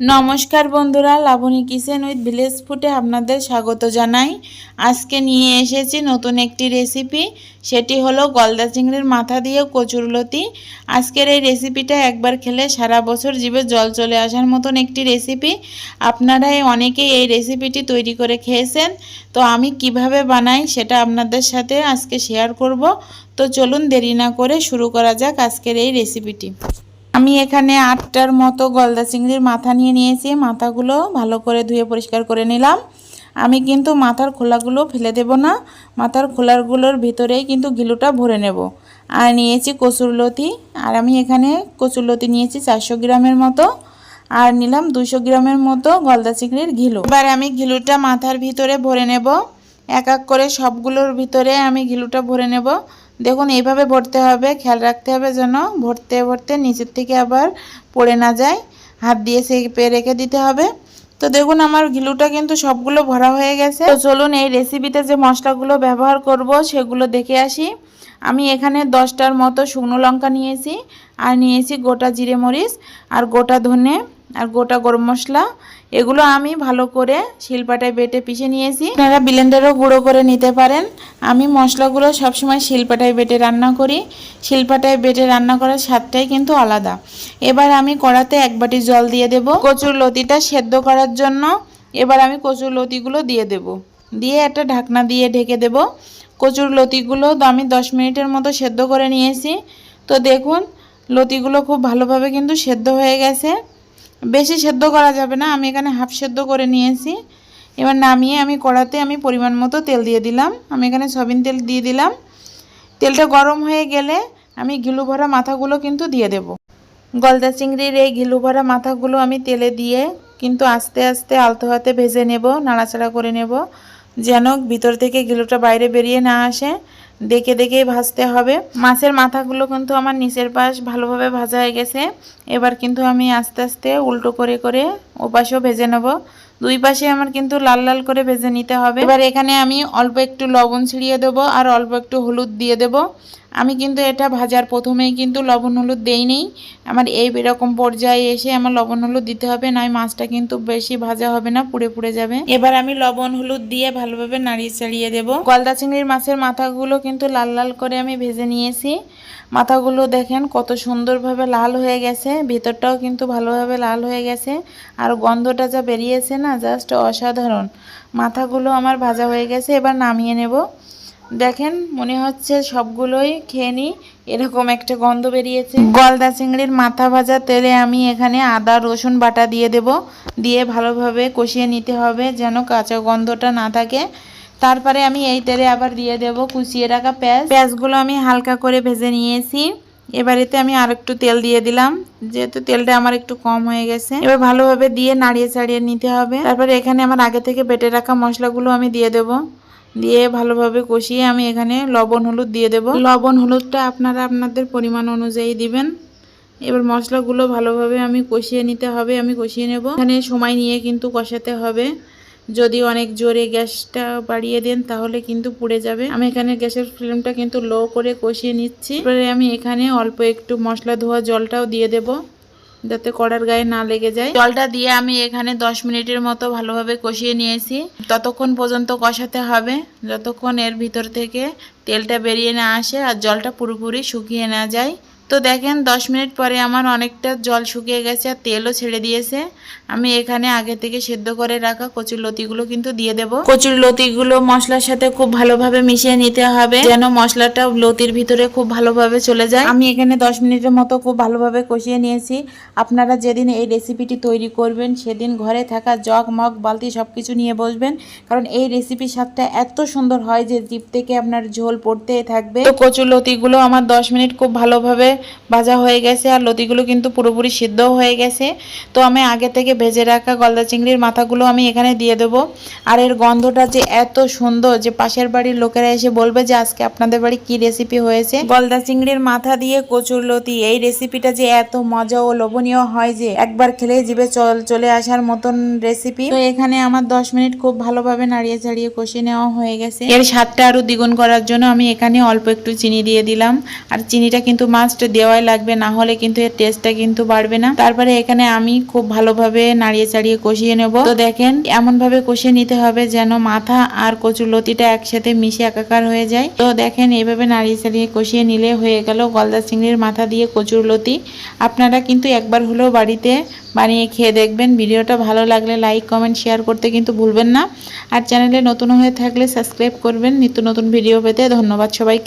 নমস্কার বন্ধুরা, Laboni kitchen with village ফুটে আপনাদের স্বাগত জানাই। আজকে নিয়ে এসেছি নতুন একটি রেসিপি সেটি হলো গলদা চিংড়ির মাথা দিয়ে কচুরলতি আজকের এই রেসিপিটা একবার খেলে সারা বছর জীবে জল চলে আসার মতন একটি রেসিপি আপনারাই অনেকেই এই রেসিপিটি তৈরি করে খেয়েছেন, তো আমি কীভাবে বানাই সেটা আপনাদের সাথে আজকে শেয়ার করব। তো চলুন দেরি না করে শুরু করা যাক আজকের এই রেসিপিটি আমি এখানে আটটার মতো গলদা চিংড়ির মাথা নিয়ে নিয়েছি, মাথাগুলো ভালো করে ধুয়ে পরিষ্কার করে নিলাম। আমি কিন্তু মাথার খোলাগুলো ফেলে দেব না, মাথার খোলাগুলোর ভিতরেই কিন্তু গিলুটা ভরে নেব। আর নিয়েছি কচুরলতি আর আমি এখানে কচুরলতি নিয়েছি চারশো গ্রামের মতো। আর নিলাম দুশো গ্রামের মতো গলদা চিংড়ির ঘিলু। এবার আমি ঘিলুটা মাথার ভিতরে ভরে নেব। এক এক করে সবগুলোর ভিতরে আমি ঘিলুটা ভরে নেব। দেখুন, এইভাবে ভরতে হবে। খেয়াল রাখতে হবে যেন ভরতে ভরতে নিচের থেকে আবার পড়ে না যায়। হাত দিয়ে সেপে রেখে দিতে হবে। তো দেখুন, আমার ঘিলুটা কিন্তু সবগুলো ভরা হয়ে গেছে। তো চলুন, এই রেসিপিতে যে মশলাগুলো ব্যবহার করব, সেগুলো দেখে আসি। আমি এখানে দশটার মতো শুকনো লঙ্কা নিয়েছি। আর নিয়েছি গোটা জিরে মরিচ আর গোটা ধনে। আর গোটা গরম মশলা, এগুলো আমি ভালো করে শিলপাটায় বেটে পিষে নিয়েছি। আপনারা ব্লেন্ডারও গুঁড়ো করে নিতে পারেন। আমি মশলাগুলো সবসময় শিলপাটায় বেটে রান্না করি। শিলপাটায় বেটে রান্না করার স্বাদটাই কিন্তু আলাদা। এবার আমি কড়াতে এক বাটি জল দিয়ে দেব। কচুর লতিটা সেদ্ধ করার জন্য এবার আমি কচুর লতিগুলো দিয়ে দেব। দিয়ে একটা ঢাকনা দিয়ে ঢেকে দেব। কচুর লতিগুলো আমি দশ মিনিটের মতো সেদ্ধ করে নিয়েছি। তো দেখুন, লতিগুলো খুব ভালোভাবে কিন্তু সেদ্ধ হয়ে গেছে। বেশি সেদ্ধ করা যাবে না, আমি এখানে হাফ সেদ্ধ করে নিয়েছি। এবার নামিয়ে আমি কড়াতে আমি পরিমাণ মতো তেল দিয়ে দিলাম। আমি এখানে সয়াবিন তেল দিয়ে দিলাম। তেলটা গরম হয়ে গেলে আমি ঘিলু ভরা মাথাগুলো কিন্তু দিয়ে দেব। গলদা চিংড়ির এই ঘিলু ভরা মাথাগুলো আমি তেলে দিয়ে কিন্তু আস্তে আস্তে আলতো হাতে ভেজে নেব, নাড়াচাড়া করে নেব, যেন ভিতর থেকে ঘিলুটা বাইরে বেরিয়ে না আসে। দেখে দেখেই ভাজতে হবে। মাছের মাথাগুলো কিন্তু আমার নিচের পাশ ভালোভাবে ভাজা হয়ে গেছে। এবার কিন্তু আমি আস্তে আস্তে উল্টো করে করে ওপাশেও পাশেও ভেজে নেব। দুই পাশে আমার কিন্তু লাল লাল করে ভেজে নিতে হবে। এবার এখানে আমি অল্প একটু লবণ ছিড়িয়ে দেবো আর অল্প একটু হলুদ দিয়ে দেবো। আমি কিন্তু এটা ভাজার প্রথমেই কিন্তু লবণ হলুদ দেই নেই আমার এই এরকম পর্যায়ে এসে আমার লবণ হলুদ দিতে হবে, নয় মাছটা কিন্তু বেশি ভাজা হবে না, পুড়ে পুড়ে যাবে। এবার আমি লবণ হলুদ দিয়ে ভালোভাবে নাড়িয়ে চাড়িয়ে দেবো। গলদা চিংড়ির মাছের মাথাগুলো কিন্তু লাল লাল করে আমি ভেজে নিয়েছি। মাথাগুলো দেখেন কত সুন্দরভাবে লাল হয়ে গেছে, ভিতরটাও কিন্তু ভালোভাবে লাল হয়ে গেছে। আর গন্ধটা যা বেরিয়েছে না, জাস্ট অসাধারণ। মাথাগুলো আমার ভাজা হয়ে গেছে, এবার নামিয়ে নেব। দেখেন, মনে হচ্ছে সবগুলোই খেয়ে নিই এরকম একটা গন্ধ বেরিয়েছে। গলদা চিংড়ির মাথা ভাজা তেলে আমি এখানে আদা, রসুন বাটা দিয়ে দেব। দিয়ে ভালোভাবে কষিয়ে নিতে হবে যেন কাঁচা গন্ধটা না থাকে। তারপরে আমি এই তেলে আবার দিয়ে দেব কুচিয়ে রাখা পেঁয়াজ। পেঁয়াজগুলো আমি হালকা করে ভেজে নিয়েছি। এবারেতে আমি আর একটু তেল দিয়ে দিলাম, যেহেতু তেলটা আমার একটু কম হয়ে গেছে। এবার ভালোভাবে দিয়ে নাড়িয়ে চাড়িয়ে নিতে হবে। তারপরে এখানে আমার আগে থেকে বেটে রাখা মশলাগুলো আমি দিয়ে দেবো। দিয়ে ভালোভাবে কষিয়ে আমি এখানে লবণ, হলুদ দিয়ে দেব। লবণ, হলুদটা আপনারা আপনাদের পরিমাণ অনুযায়ী দিবেন। এবার মশলাগুলো ভালোভাবে আমি কষিয়ে নিতে হবে, আমি কষিয়ে নেব। এখানে সময় নিয়ে কিন্তু কষাতে হবে। যদি অনেক জোরে গ্যাসটা বাড়িয়ে দেন, তাহলে কিন্তু পুড়ে যাবে। আমি এখানে গ্যাসের ফ্লেমটা কিন্তু লো করে কষিয়ে নিচ্ছি। এবারে আমি এখানে অল্প একটু মশলা ধোয়া জলটাও দিয়ে দেবো। যাতে কড়ার গায়ে না লেগে যায়। জলটা দিয়ে আমি এখানে দশ মিনিটের মতো ভালোভাবে কষিয়ে নিয়েছি। ততক্ষণ পর্যন্ত কষাতে হবে, যতক্ষণ এর ভিতর থেকে তেলটা বেরিয়ে না আসে আর জলটা পুরোপুরি শুকিয়ে না যায়। তো দেখেন, দশ মিনিট পরে আমার অনেকটা জল শুকিয়ে গেছে আর তেলও ছেড়ে দিয়েছে। আমি এখানে আগে থেকে সেদ্ধ করে রাখা কচুর লতিগুলো কিন্তু দিয়ে দেব। কচুর লতিগুলো মশলার সাথে খুব ভালোভাবে মিশিয়ে নিতে হবে, যেন মশলাটা লতির ভিতরে খুব ভালোভাবে চলে যায়। আমি এখানে দশ মিনিটের মতো খুব ভালোভাবে কষিয়ে নিয়েছি। আপনারা যেদিন এই রেসিপিটি তৈরি করবেন, সেদিন ঘরে থাকা জগ, মগ, বালতি সব কিছু নিয়ে বসবেন, কারণ এই রেসিপির স্বাদটা এত সুন্দর হয় যে জিপ থেকে আপনার ঝোল পড়তেই থাকবে। তো কচুর লতিগুলো আমার দশ মিনিট খুব ভালোভাবে ভাজা হয়ে গেছে আর লতিগুলো কিন্তু পুরোপুরি সিদ্ধও হয়ে গেছে। তো আমি আগে থেকে ভেজে রাখা গলদা চিংড়ির মাথাগুলো আমি এখানে দিয়ে দেবো। আর এর গন্ধটা যে এত সুন্দর যে পাশের বাড়ির লোকেরা এসে বলবে যে আজকে আপনাদের বাড়ি কি রেসিপি হয়েছে। গলদা চিংড়ির মাথা দিয়ে কচুর লতি, এই রেসিপিটা যে এত মজা ও লোভনীয় হয় যে একবার খেলে জিভে চল, চলে আসার মতন রেসিপি তো এখানে আমার দশ মিনিট খুব ভালোভাবে নাড়িয়ে চাড়িয়ে কষিয়ে নেওয়া হয়ে গেছে। এর স্বাদটা আরও দ্বিগুণ করার জন্য আমি এখানে অল্প একটু চিনি দিয়ে দিলাম। আর চিনিটা কিন্তু মাস্ট দেওয়াই লাগবে, না হলে কিন্তু এর টেস্টটা কিন্তু বাড়বে না। তারপরে এখানে আমি খুব ভালোভাবে নাড়িয়ে চাড়িয়ে কষিয়ে নেব। তো দেখেন এমন ভাবে কষিয়ে নিতে হবে যেন মাথা আর কচুর লতিটা একসাথে মিশে একাকার হয়ে যায়। তো দেখেন এইভাবে নাড়িয়ে চাড়িয়ে কষিয়ে নিলে হয়ে গেল গলদা চিংড়ির মাথা দিয়ে কচুর লতি। আপনারা কিন্তু একবার হলেও বাড়িতে বানিয়ে খেয়ে দেখবেন। ভিডিওটা ভালো লাগলে লাইক কমেন্ট শেয়ার করতে কিন্তু ভুলবেন না। আর চ্যানেলে নতুন হয়ে থাকলে সাবস্ক্রাইব করবেন। নিত্য নতুন ভিডিও পেতে ধন্যবাদ সবাইকে।